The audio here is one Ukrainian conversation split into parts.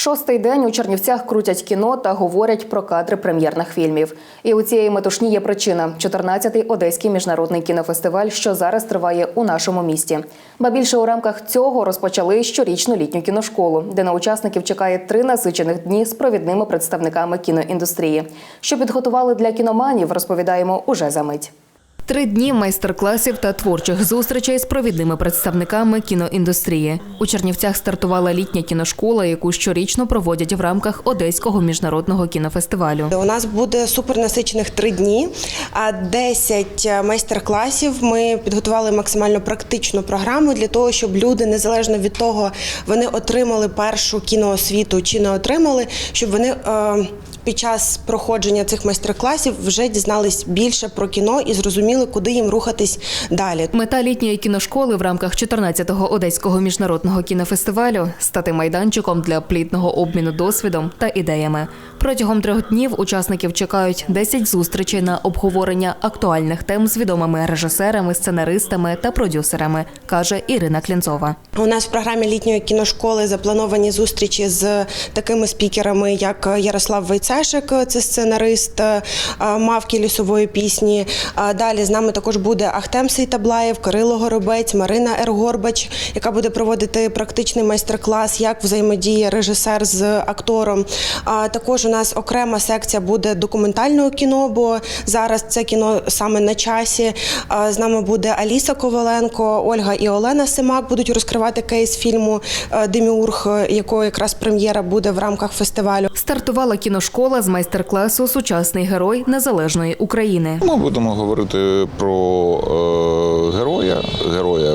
Шостий день у Чернівцях крутять кіно та говорять про кадри прем'єрних фільмів. І у цієї метушні є причина: 14-й Одеський міжнародний кінофестиваль, що зараз триває у нашому місті. Ба більше у рамках цього розпочали щорічну літню кіношколу, де на учасників чекає три насичених дні з провідними представниками кіноіндустрії. Що підготували для кіноманів, розповідаємо уже за мить. Три дні майстер-класів та творчих зустрічей з провідними представниками кіноіндустрії. У Чернівцях стартувала літня кіношкола, яку щорічно проводять в рамках Одеського міжнародного кінофестивалю. У нас буде супернасичених три дні, а 10 майстер-класів. Ми підготували максимально практичну програму для того, щоб люди, незалежно від того, вони отримали першу кіноосвіту чи не отримали, щоб вони. Під час проходження цих майстер-класів вже дізнались більше про кіно і зрозуміли, куди їм рухатись далі. Мета літньої кіношколи в рамках 14-го Одеського міжнародного кінофестивалю стати майданчиком для плідного обміну досвідом та ідеями. Протягом трьох днів учасників чекають 10 зустрічей на обговорення актуальних тем з відомими режисерами, сценаристами та продюсерами, каже Ірина Клінцова. У нас в програмі літньої кіношколи заплановані зустрічі з такими спікерами, як Ярослав Войцешик, це сценарист е, мавки лісової пісні. Далі з нами також буде Ахтем Сейтаблаєв, Кирило Горобець, Марина Ергорбач, яка буде проводити практичний майстер-клас, як взаємодіє режисер з актором. Також у нас окрема секція буде документального кіно, бо зараз це кіно саме на часі. З нами буде Аліса Коваленко, Ольга і Олена Симак будуть розкривати кейс фільму е, Деміург, якого якраз прем'єра буде в рамках фестивалю. Стартувала кіношкола з майстер-класу Сучасний герой незалежної України. Ми будемо говорити про е, героя, героя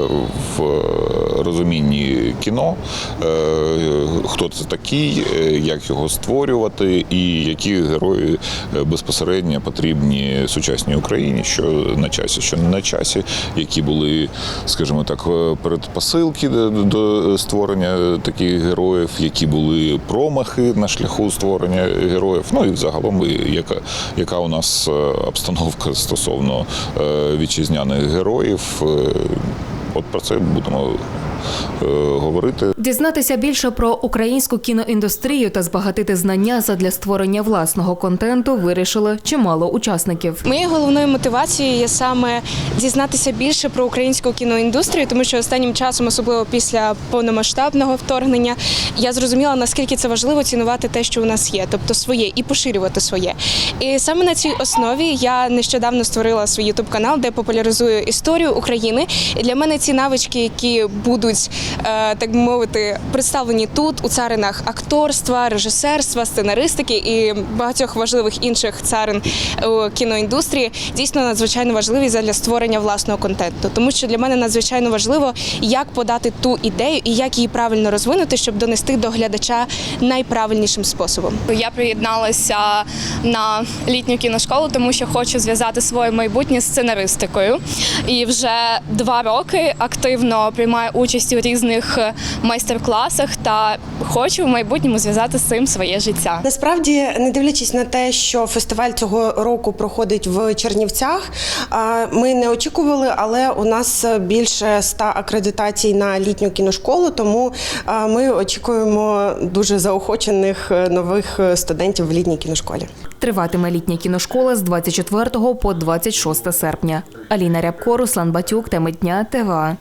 в е, розумінні кіно, е, хто це такий, як його створювати, і які герої безпосередньо потрібні сучасній Україні, що на часі, що не на часі, які були, скажімо так, передпосилки до створення таких героїв, які були промахи на шляху створення героїв. Ну і взагалом, яка, яка у нас е, обстановка стосовно е, вітчизняних героїв. Е, От про це будемо говорити. Дізнатися більше про українську кіноіндустрію та збагатити знання задля створення власного контенту вирішили чимало учасників. Моєю головною мотивацією є саме дізнатися більше про українську кіноіндустрію, тому що останнім часом, особливо після повномасштабного вторгнення, я зрозуміла наскільки це важливо цінувати те, що у нас є, тобто своє, і поширювати своє. І саме на цій основі я нещодавно створила свій ютуб канал, де популяризую історію України. І для мене ці навички, які будуть е, так би мовити представлені тут, у царинах акторства, режисерства, сценаристики і багатьох важливих інших царин у кіноіндустрії, дійсно надзвичайно важливі для створення власного контенту. Тому що для мене надзвичайно важливо, як подати ту ідею і як її правильно розвинути, щоб донести до глядача найправильнішим способом. Я приєдналася на літню кіношколу, тому що хочу зв'язати своє майбутнє з сценаристикою. І вже два роки активно приймаю участь у різних майстер-класах та хочу в майбутньому зв'язати з цим своє життя. Насправді, не дивлячись на те, що фестиваль цього року проходить в Чернівцях, ми не очікували, але у нас більше ста акредитацій на літню кіношколу, тому ми очікуємо дуже заохочених е, нових е, студентів в літній кіношколі. Триватиме літня кіношкола з 24 по 26 серпня. Аліна Рябко, Руслан Батюк, теми дня, ТВА.